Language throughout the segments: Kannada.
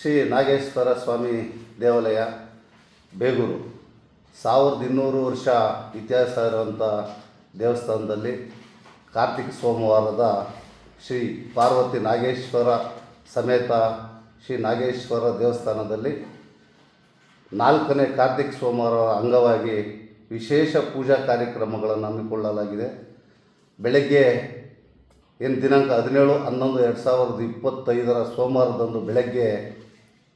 ಶ್ರೀ ನಾಗೇಶ್ವರ ಸ್ವಾಮಿ ದೇವಾಲಯ, ಬೇಗೂರು. ಸಾವಿರದ ಇನ್ನೂರು ವರ್ಷ ಇತಿಹಾಸ ಇರುವಂಥ ದೇವಸ್ಥಾನದಲ್ಲಿ ಕಾರ್ತಿಕ ಸೋಮವಾರದ ಶ್ರೀ ಪಾರ್ವತಿ ನಾಗೇಶ್ವರ ಸಮೇತ ಶ್ರೀ ನಾಗೇಶ್ವರ ದೇವಸ್ಥಾನದಲ್ಲಿ ನಾಲ್ಕನೇ ಕಾರ್ತಿಕ ಸೋಮವಾರ ಅಂಗವಾಗಿ ವಿಶೇಷ ಪೂಜಾ ಕಾರ್ಯಕ್ರಮಗಳನ್ನು ಹಮ್ಮಿಕೊಳ್ಳಲಾಗಿದೆ. ಬೆಳಗ್ಗೆ ಏನು ದಿನಾಂಕ ಹದಿನೇಳು, ಹನ್ನೊಂದು, ಎರಡು ಸಾವಿರದ ಇಪ್ಪತ್ತೈದರ ಸೋಮವಾರದಂದು ಬೆಳಗ್ಗೆ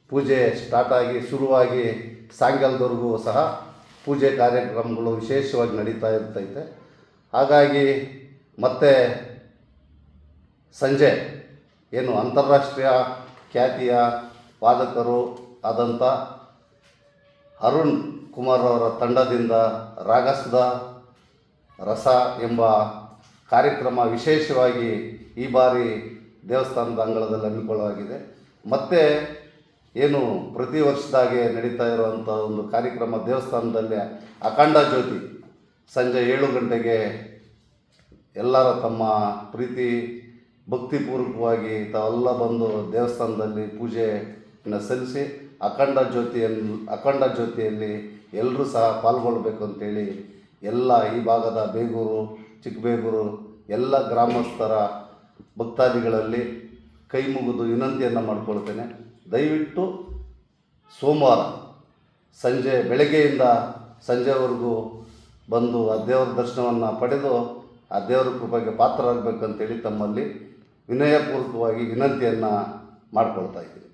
ಪೂಜೆ ಸ್ಟಾರ್ಟಾಗಿ ಶುರುವಾಗಿ ಸಾಯಂಕಾಲದವರೆಗೂ ಸಹ ಪೂಜೆ ಕಾರ್ಯಕ್ರಮಗಳು ವಿಶೇಷವಾಗಿ ನಡೀತಾ ಇರ್ತೈತೆ. ಹಾಗಾಗಿ ಮತ್ತೆ ಸಂಜೆ ಏನು ಅಂತಾರಾಷ್ಟ್ರೀಯ ಖ್ಯಾತಿಯ ವಾದಕರು ಆದಂಥ ಅರುಣ್ ಕುಮಾರ್ ಅವರ ತಂಡದಿಂದ ರಾಗಸದ ರಸ ಎಂಬ ಕಾರ್ಯಕ್ರಮ ವಿಶೇಷವಾಗಿ ಈ ಬಾರಿ ದೇವಸ್ಥಾನದ ಅಂಗಳದಲ್ಲಿ ಹಮ್ಮಿಕೊಳ್ಳಲಾಗಿದೆ. ಮತ್ತು ಏನು ಪ್ರತಿ ವರ್ಷದಾಗೆ ನಡೀತಾ ಇರುವಂಥ ಒಂದು ಕಾರ್ಯಕ್ರಮ ದೇವಸ್ಥಾನದಲ್ಲಿ ಅಖಂಡ ಜ್ಯೋತಿ ಸಂಜೆ ಏಳು ಗಂಟೆಗೆ ಎಲ್ಲರ ತಮ್ಮ ಪ್ರೀತಿ ಭಕ್ತಿಪೂರ್ವಕವಾಗಿ ತಾವೆಲ್ಲ ಬಂದು ದೇವಸ್ಥಾನದಲ್ಲಿ ಪೂಜೆಯನ್ನು ಸಲ್ಲಿಸಿ ಅಖಂಡ ಜ್ಯೋತಿಯನ್ನು ಅಖಂಡ ಜ್ಯೋತಿಯಲ್ಲಿ ಎಲ್ಲರೂ ಸಹ ಪಾಲ್ಗೊಳ್ಬೇಕು ಅಂತೇಳಿ ಎಲ್ಲ ಈ ಭಾಗದ ಬೇಗೂರು, ಚಿಕ್ಕಬೇಗೂರು ಎಲ್ಲ ಗ್ರಾಮಸ್ಥರ ಭಕ್ತಾದಿಗಳಲ್ಲಿ ಕೈ ಮುಗಿದು ವಿನಂತಿಯನ್ನು ಮಾಡ್ಕೊಳ್ತೇನೆ. ದಯವಿಟ್ಟು ಸೋಮವಾರ ಸಂಜೆ ಬೆಳಗ್ಗೆಯಿಂದ ಸಂಜೆವರೆಗೂ ಬಂದು ಆ ದೇವರ ದರ್ಶನವನ್ನು ಪಡೆದು ಆ ದೇವರ ಕೃಪೆಗೆ ಪಾತ್ರರಾಗಬೇಕಂತೇಳಿ ತಮ್ಮಲ್ಲಿ ವಿನಯಪೂರ್ವಕವಾಗಿ ವಿನಂತಿಯನ್ನು ಮಾಡ್ಕೊಳ್ತಾ ಇದ್ದೀನಿ.